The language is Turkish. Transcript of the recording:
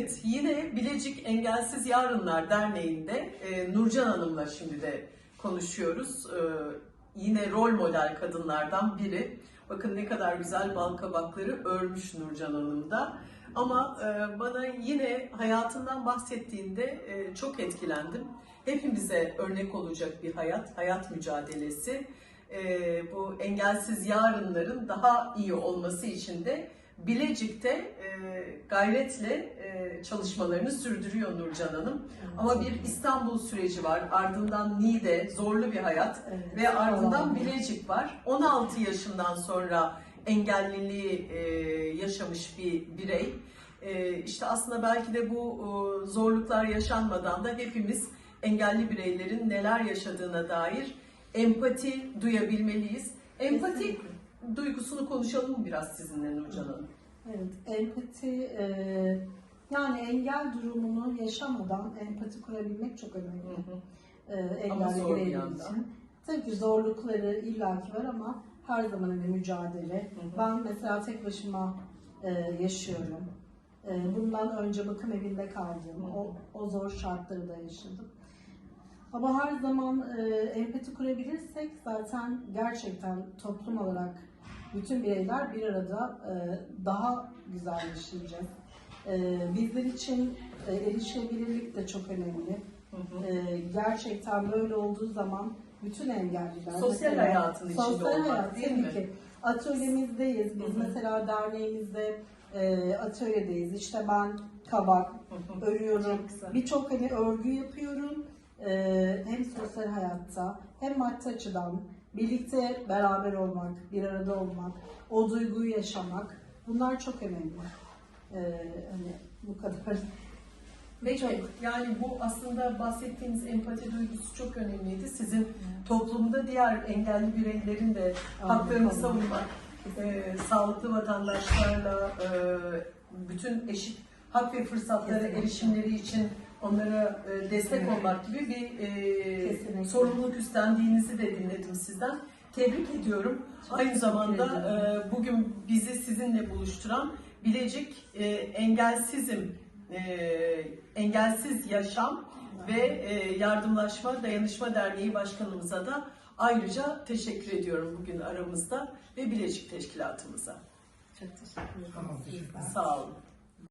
Evet, yine Bilecik Engelsiz Yarınlar Derneği'nde e, Nurcan Hanım'la şimdi de konuşuyoruz. E, yine rol model kadınlardan biri. Bakın ne kadar güzel bal kabakları örmüş Nurcan Hanım da. Ama e, bana yine hayatından bahsettiğinde e, çok etkilendim. Hepimize örnek olacak bir hayat, hayat mücadelesi. E, bu engelsiz yarınların daha iyi olması için de Bilecik'te e, gayretle çalışmalarını sürdürüyor Nurcan Hanım. Ama bir İstanbul süreci var, ardından Niğde, zorlu bir hayat Evet, ve ardından. Bilecik var. 16 yaşından sonra engelliliği e, yaşamış bir birey. E, işte aslında belki de bu e, zorluklar yaşanmadan da hepimiz engelli bireylerin neler yaşadığına dair empati duyabilmeliyiz. Empati Kesinlikle. duygusunu konuşalım biraz sizinle Nurcan Hanım? Evet, empati e, yani engel durumunu yaşamadan empati kurabilmek çok önemli. E, Ama engelli zor bir bireyler için. Tabii ki zorlukları illaki var ama her zaman hani mücadele. hı. Ben mesela tek başıma e, yaşıyorum. E, bundan önce bakım evinde kaldım. O, o zor şartları da yaşadım. Ama her zaman e, empati kurabilirsek zaten gerçekten toplum olarak bütün bireyler bir arada e, daha güzel yaşayacağız. E, bizler için e, erişilebilirlik de çok önemli. Hı hı. E, gerçekten böyle olduğu zaman bütün engelliler Sosyal hayatın içinde sosyal olmak, hayat, değil mi? ki. Atölyemizdeyiz. Biz Hı hı. mesela derneğimizde e, atölyedeyiz. İşte ben kabak Hı hı. örüyorum. Birçok hani örgü yapıyorum. E, hem sosyal hayatta hem maddi açıdan birlikte beraber olmak, bir arada olmak, o duyguyu yaşamak bunlar çok önemli. E, hani bu kadar. Peki Çok. yani bu aslında bahsettiğiniz empati duygusu çok önemliydi. Sizin toplumda diğer engelli bireylerin de Aynen, haklarını savunmak, e, sağlıklı vatandaşlarla e, bütün eşit hak ve fırsatlara Kesinlikle. erişimleri için onlara e, destek Evet. olmak gibi bir e, Kesinlikle. sorumluluk üstlendiğinizi de dinledim sizden. Tebrik ediyorum. Aynı teşekkür zamanda e, bugün bizi sizinle buluşturan Bilecik e, Engelsizm e, Engelsiz Yaşam ve e, Yardımlaşma Dayanışma Derneği Başkanımıza da ayrıca teşekkür ediyorum bugün aramızda ve Bilecik Teşkilatımıza. Çok teşekkür ederim. Tamam, teşekkür Sizden. Sağ olun.